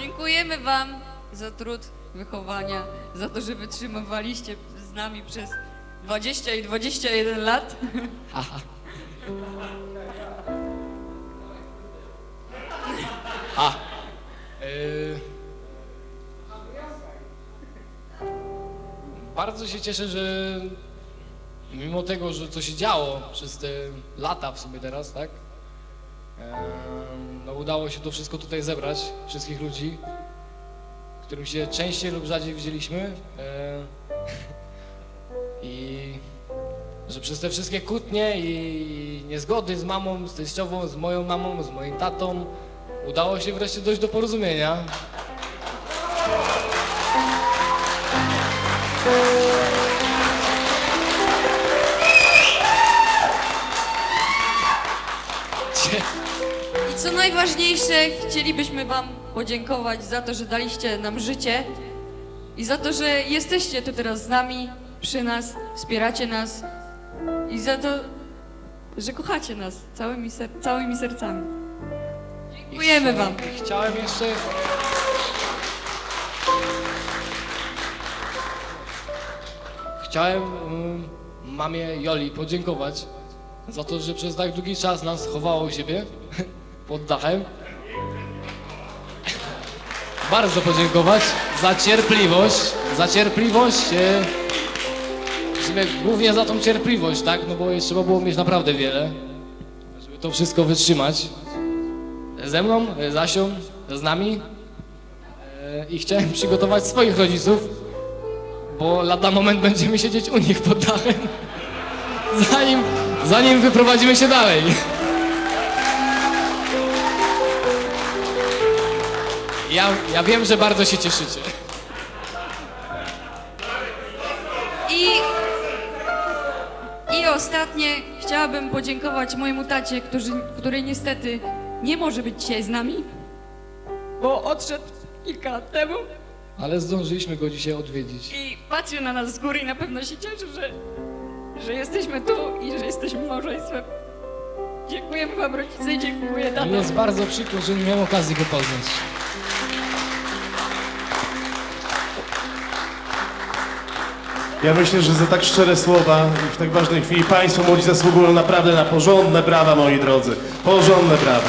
Dziękujemy Wam za trud wychowania, za to, że wytrzymywaliście z nami przez 20 i 21 lat. Aha. A. y, Bardzo się cieszę, że mimo tego, że co się działo przez te lata w sumie teraz, tak? No udało się to wszystko tutaj zebrać, wszystkich ludzi, którym się częściej lub rzadziej widzieliśmy. e, I że przez te wszystkie kłótnie i niezgody z mamą, z teściową, z moją mamą, z moim tatą udało się wreszcie dojść do porozumienia. Co najważniejsze, chcielibyśmy Wam podziękować za to, że daliście nam życie i za to, że jesteście tu teraz z nami, przy nas, wspieracie nas i za to, że kochacie nas całymi, ser całymi sercami. Dziękujemy Wam. Chciałem jeszcze. Chciałem mm, mamie Joli podziękować za to, że przez tak długi czas nas chowała u siebie pod dachem. Bardzo podziękować za cierpliwość, za cierpliwość. e, głównie za tą cierpliwość, tak? No bo trzeba było mieć naprawdę wiele, żeby to wszystko wytrzymać ze mną, e, z Asią, z nami E, i chciałem przygotować swoich rodziców, bo lada moment będziemy siedzieć u nich pod dachem, zanim, zanim wyprowadzimy się dalej. Ja, ja wiem, że bardzo się cieszycie. I, I ostatnie chciałabym podziękować mojemu tacie, który, który niestety nie może być dzisiaj z nami, bo odszedł kilka lat temu Ale zdążyliśmy go dzisiaj odwiedzić. i patrzył na nas z góry i na pewno się cieszy, że, że jesteśmy tu i że jesteśmy małżeństwem. Dziękujemy wam rodzice i dziękuję Mi tato. jest bardzo przykro, że nie miałem okazji go poznać. Ja myślę, że za tak szczere słowa i w tak ważnej chwili Państwo młodzi zasługują naprawdę na porządne brawa, moi drodzy. Porządne brawa.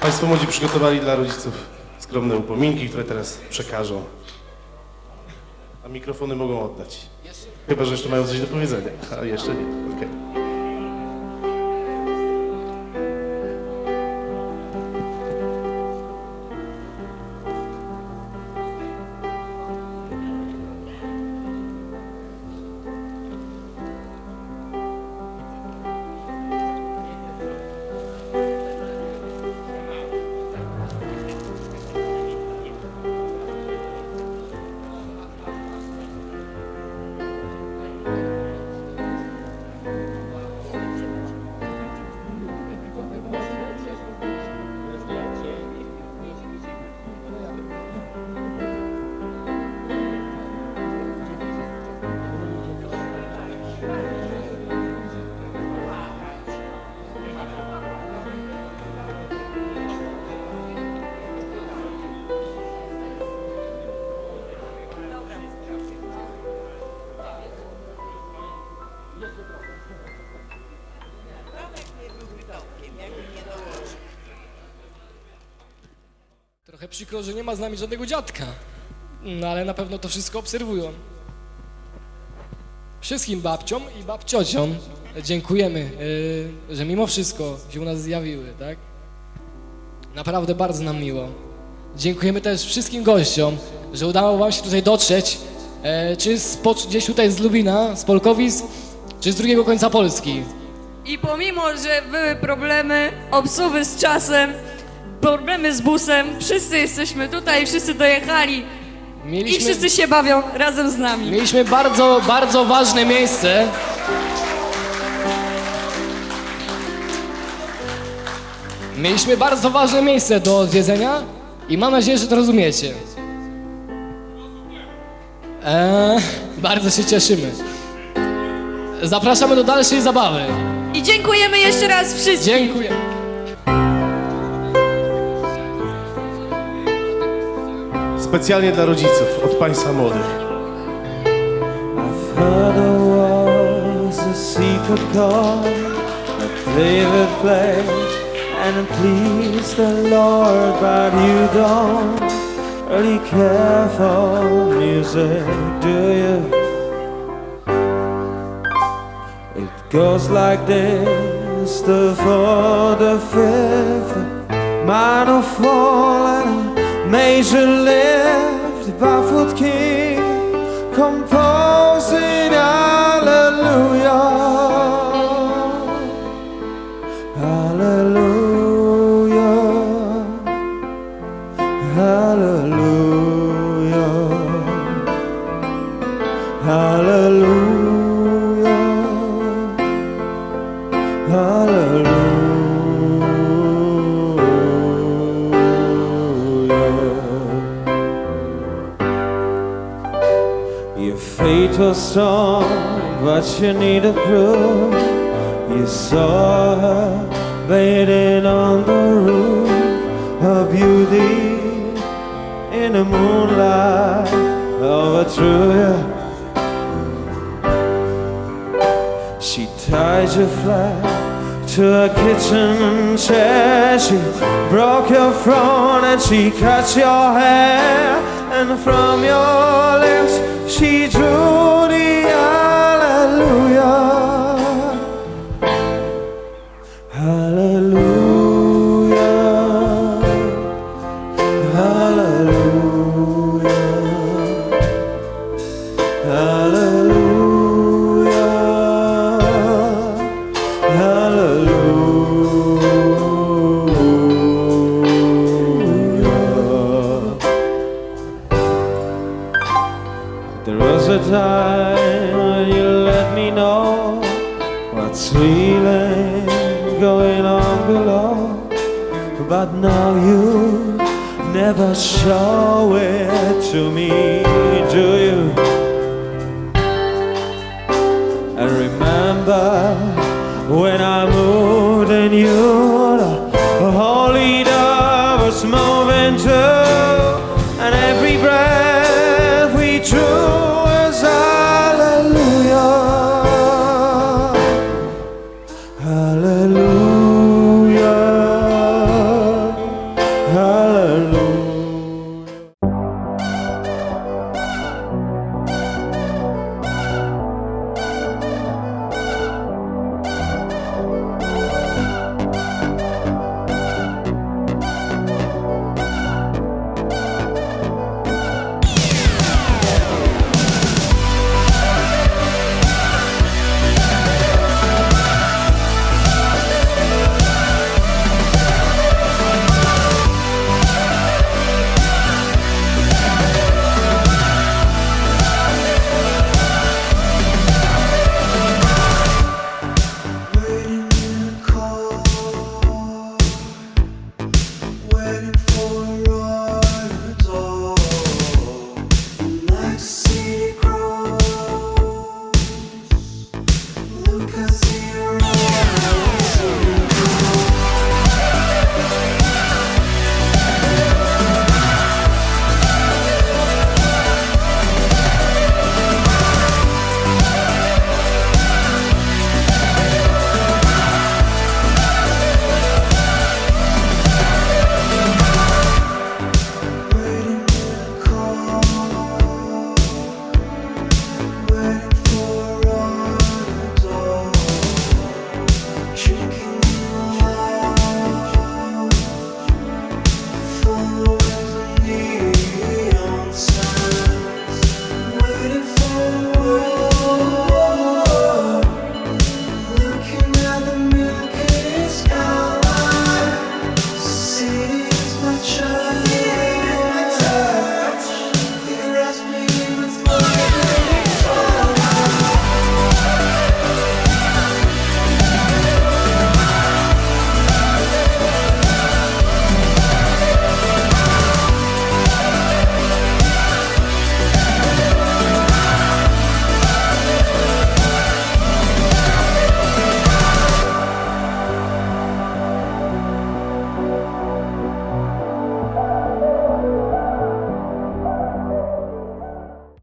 Państwo młodzi przygotowali dla rodziców skromne upominki, które teraz przekażą. A mikrofony mogą oddać. Chyba, że jeszcze mają coś do powiedzenia. A jeszcze nie. Okej. Trochę przykro, że nie ma z nami żadnego dziadka. No ale na pewno to wszystko obserwują. Wszystkim babciom i babciociom dziękujemy, yy, że mimo wszystko się u nas zjawiły, tak? Naprawdę bardzo nam miło. Dziękujemy też wszystkim gościom, że udało wam się tutaj dotrzeć, e, czy z, gdzieś tutaj z Lubina, z Polkowic, czy z drugiego końca Polski. I pomimo, że były problemy, obsuwy z czasem, problemy z busem, wszyscy jesteśmy tutaj, wszyscy dojechali i Mieliśmy... wszyscy się bawią razem z nami. Mieliśmy bardzo, bardzo ważne miejsce. Mieliśmy bardzo ważne miejsce do odwiedzenia i mam nadzieję, że to rozumiecie. Eee, Bardzo się cieszymy. Zapraszamy do dalszej zabawy. I dziękujemy jeszcze raz wszystkim. Dziękuję. Specjalnie dla rodziców, od Państwa młodych. And the Lord, but you don't really care for music, do you? It goes like this: the fourth, the fifth, minor fall and major lift, barefoot king composing hallelujah hallelujah hallelujah hallelujah hallelujah was strong, but you needed proof. You saw her bathing on the roof, her beauty in the moonlight overthrew you. She tied you flat to a kitchen chair. She broke your throne and she cut your hair. And from your but now you never show it to me, do you? I remember when I moved and you holy. waiting for